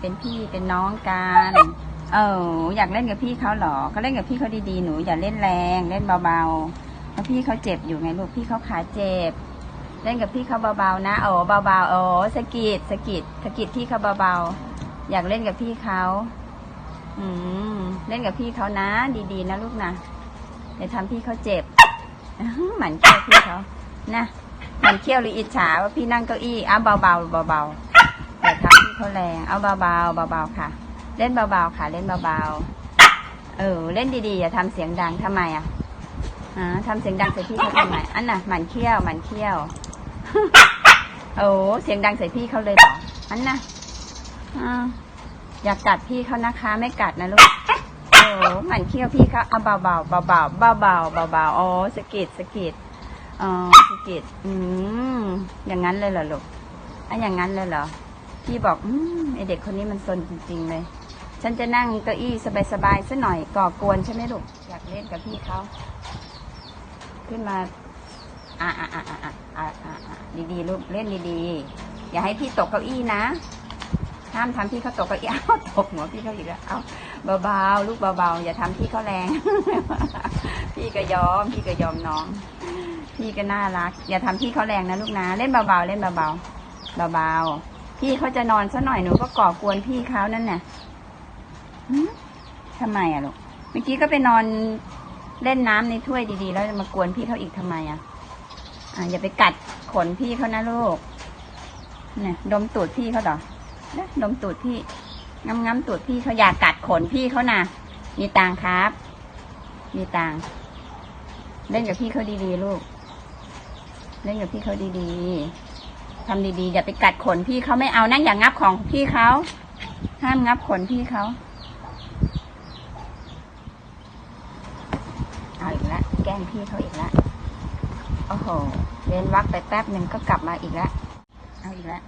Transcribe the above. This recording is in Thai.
เป็นพี่เป็นน้องกันเอออยากเล่นกับพี่เขาเหรอก็เล่นกับพี่เขาดีๆหนูอย่าเล่นแรงเล่นเบาๆเพราะพี่เขาเจ็บอยู่ไงลูกพี่เขาขาเจ็บ เล่นกับพี่เขาเบาๆนะโอ้เบาๆโอ้สกิดสกิดสกิดพี่เขาเบาๆอยากเล่นกับพี่เขาอืมเล่นกับพี่เขานะ ดีๆนะลูกนะอย่าทำพี่เขาเจ็บอื้อหือหมันเขี้ยวพี่เขานะหมันเขี้ยวหรืออิจฉาว่าพี่นั่งเก้าอี้อ้าเบาๆเบาๆ แรง เอาเบาๆเบาๆค่ะ เล่นเบาๆค่ะ เล่นเบาๆเออ เล่นดีๆอย่าทำเสียงดังทำไมอะอ่าทำเสียงดังใส่พี่เขาทำไมอันน่ะหมันเขี้ยวหมันเขี้ยวโอ้เสียงดังใส่พี่เขาเลยเหรออันน่ะอ่าอยากกัดพี่เขานะคะ ไม่กัดนะลูกโอ้หมันเขี้ยวพี่เขาเอาเบาๆเบาๆเบาๆเบาๆเบาๆโอ้สกิดสกิดอ๋อสกิดอืมอย่างนั้นเลยเหรอลูกอะอย่างนั้นเลยเหรอ พี่บอกอืมไอเด็กคนนี้มันซนจริง ๆ เลย ฉันจะนั่งเก้าอี้สบายๆสัหน่อยก่อกวนใช่ไหมลูกอยากเล่นกับพี่เขาขึ้นมาอ่าอ่าอ่าอ่าอ่าอ่าอ่าอ่าดีๆลูกเล่นดีๆ อย่าให้พี่ตกเก้าอี้นะห้ามทำพี่เขาตกเก้าอี้เอาตกหัวพี่เขาอีกแล้วเอาเบาๆลูกเบาๆอย่าทำพี่เขาแรง พี่ก็ยอม พี่ก็ยอมน้อง พี่ก็น่ารัก อย่าทำพี่เขาแรงนะลูกนะ เล่นเบาๆเล่นเบาๆเบาๆ พี่เขาจะนอนซะหน่อยหนูก็ก่อกวนพี่เขานั่นน่ะทำไมอะลูก เมื่อกี้ก็ไปนอนเล่นน้ำในถ้วยดีๆ แล้วจะมากวนพี่เขาอีกทำไมอะอ่าอย่าไปกัดขนพี่เขานะลูกเนี่ยดมตูดพี่เขาเหรอนะดมตูดพี่งำงำตูดพี่เขาอยากกัดขนพี่เขานะมีตังครับ มีตังเล่นกับพี่เขาดีๆลูก เล่นกับพี่เขาดีๆ ทำดีๆอย่าไปกัดขนพี่เขาไม่เอานั่งอย่างงับของพี่เขาห้ามงับขนพี่เขาเอาอีกแล้วแกล้งพี่เขาอีกแล้วโอ้โหเว้นวักไปแป๊บหนึ่งก็กลับมาอีกแล้วเอาอีกแล้ว